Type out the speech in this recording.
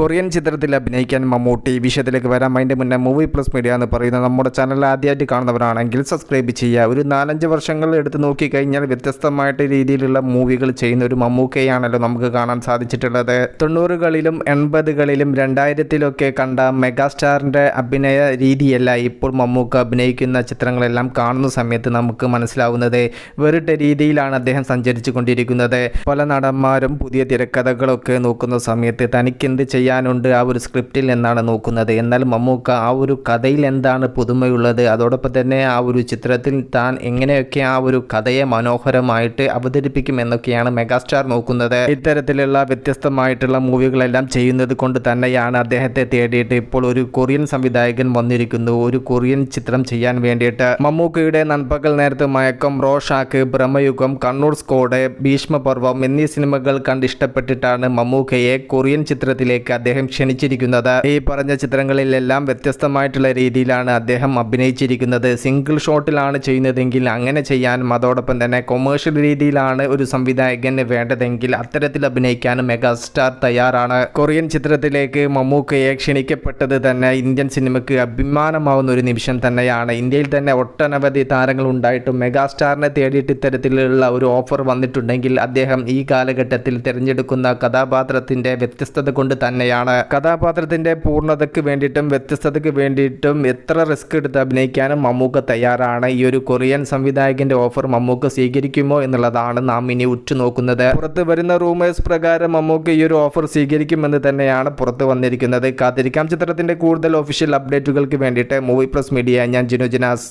Korean ചിത്രത്തിൽ അഭിനയിക്കാൻ മമ്മൂട്ടി വിഷയത്തിലേക്ക് വരാം. അതിന്റെ മുന്നേ മൂവി പ്ലസ് മീഡിയ എന്ന് പറയുന്ന നമ്മുടെ ചാനൽ ആദ്യമായിട്ട് കാണുന്നവരാണെങ്കിൽ സബ്സ്ക്രൈബ് ചെയ്യുക. ഒരു നാലഞ്ച് വർഷങ്ങൾ എടുത്ത് നോക്കിക്കഴിഞ്ഞാൽ വ്യത്യസ്തമായിട്ട് രീതിയിലുള്ള മൂവികൾ ചെയ്യുന്ന ഒരു മമ്മൂക്കയാണല്ലോ നമുക്ക് കാണാൻ സാധിച്ചിട്ടുള്ളത്. തൊണ്ണൂറുകളിലും എൺപതുകളിലും രണ്ടായിരത്തിലൊക്കെ കണ്ട മെഗാസ്റ്റാറിന്റെ അഭിനയ രീതിയല്ല ഇപ്പോൾ മമ്മൂക്ക അഭിനയിക്കുന്ന ചിത്രങ്ങളെല്ലാം കാണുന്ന സമയത്ത് നമുക്ക് മനസ്സിലാവുന്നത് വേറിട്ട രീതിയിലാണ് അദ്ദേഹം സഞ്ചരിച്ചു കൊണ്ടിരിക്കുന്നത് പല നടന്മാരും പുതിയ തിരക്കഥകളൊക്കെ നോക്കുന്ന സമയത്ത് തനിക്ക് തനിക്കെന്ത് ചെയ്യാനുണ്ട് ആ ഒരു സ്ക്രിപ്റ്റിൽ എന്നാണ് നോക്കുന്നത്. എന്നാൽ മമ്മൂക്ക ആ ഒരു കഥയിൽ എന്താണ് പുതുമയുള്ളത്? അതോടൊപ്പം തന്നെ ആ ഒരു ചിത്രത്തിൽ താൻ എങ്ങനെയൊക്കെ ആ ഒരു കഥയെ മനോഹരമായിട്ട് അവതരിപ്പിക്കും എന്നൊക്കെയാണ് മെഗാസ്റ്റാർ നോക്കുന്നത്. ഇത്തരത്തിലുള്ള വ്യത്യസ്തമായിട്ടുള്ള മൂവികളെല്ലാം ചെയ്യുന്നത് കൊണ്ട് തന്നെയാണ് അദ്ദേഹത്തെ തേടിയിട്ട് ഇപ്പോൾ ഒരു കൊറിയൻ സംവിധായകൻ വന്നിരിക്കുന്നു. ഒരു കൊറിയൻ ചിത്രം ചെയ്യാൻ വേണ്ടിയിട്ട്. മമ്മൂക്കയുടെ നൻപകൽ നേരത്തെ മയക്കം റോഷാക്ക് ബ്രഹ്മയുഗം കണ്ണൂർ സ്കോഡ് ഭീഷ്മപർവം എന്നീ സിനിമകൾ കണ്ട് ഇഷ്ടപ്പെട്ടിട്ടാണ് മമ്മൂക്കയെ കൊറിയൻ ചിത്രത്തിലേക്ക് അദ്ദേഹം ക്ഷണിച്ചിരിക്കുന്നത്. ഈ പറഞ്ഞ ചിത്രങ്ങളിലെല്ലാം വ്യത്യസ്തമായിട്ടുള്ള രീതിയിലാണ് അദ്ദേഹം അഭിനയിച്ചിരിക്കുന്നത്. സിംഗിൾ ഷോട്ടിലാണ് ചെയ്യുന്നതെങ്കിൽ അങ്ങനെ ചെയ്യാനും അതോടൊപ്പം തന്നെ കൊമേഴ്ഷ്യൽ രീതിയിലാണ് ഒരു സംവിധായകന് വേണ്ടതെങ്കിൽ അത്തരത്തിൽ അഭിനയിക്കാനും മെഗാസ്റ്റാർ തയ്യാറാണ്. കൊറിയൻ ചിത്രത്തിലേക്ക് മമ്മൂക്കയെ ക്ഷണിക്കപ്പെട്ടത് തന്നെ ഇന്ത്യൻ സിനിമയ്ക്ക് അഭിമാനമാവുന്ന ഒരു നിമിഷം തന്നെയാണ്. ഇന്ത്യയിൽ തന്നെ ഒട്ടനവധി താരങ്ങൾ ഉണ്ടായിട്ടും മെഗാസ്റ്റാറിനെ തേടിയിട്ട് ഇത്തരത്തിലുള്ള ഒരു ഓഫർ വന്നിട്ടുണ്ടെങ്കിൽ അദ്ദേഹം ഈ കാലഘട്ടത്തിൽ തിരഞ്ഞെടുക്കുന്ന കഥാപാത്രത്തിന്റെ വ്യത്യസ്തത കൊണ്ട് തന്നെയാണ്. കഥാപാത്രത്തിന്റെ പൂർണതയ്ക്ക് വേണ്ടിയിട്ടും വ്യത്യസ്തതയ്ക്ക് വേണ്ടിയിട്ടും എത്ര റിസ്ക് എടുത്ത് അഭിനയിക്കാനും മമ്മൂക്ക തയ്യാറാണ്. ഈ ഒരു കൊറിയൻ സംവിധായകന്റെ ഓഫർ മമ്മൂക്ക സ്വീകരിക്കുമോ എന്നുള്ളതാണ് നാം ഇനി ഉറ്റുനോക്കുന്നത്. പുറത്ത് വരുന്ന റൂമേഴ്സ് പ്രകാരം മമ്മൂക്ക ഈ ഒരു ഓഫർ സ്വീകരിക്കുമെന്ന് തന്നെയാണ് പുറത്ത് വന്നിരിക്കുന്നത്. കാത്തിരിക്കാം ചിത്രത്തിന്റെ കൂടുതൽ ഒഫീഷ്യൽ അപ്ഡേറ്റുകൾക്ക് വേണ്ടിയിട്ട് മൂവി പ്ലസ് മീഡിയ ഞാൻ ജിനു ജിനാസ്.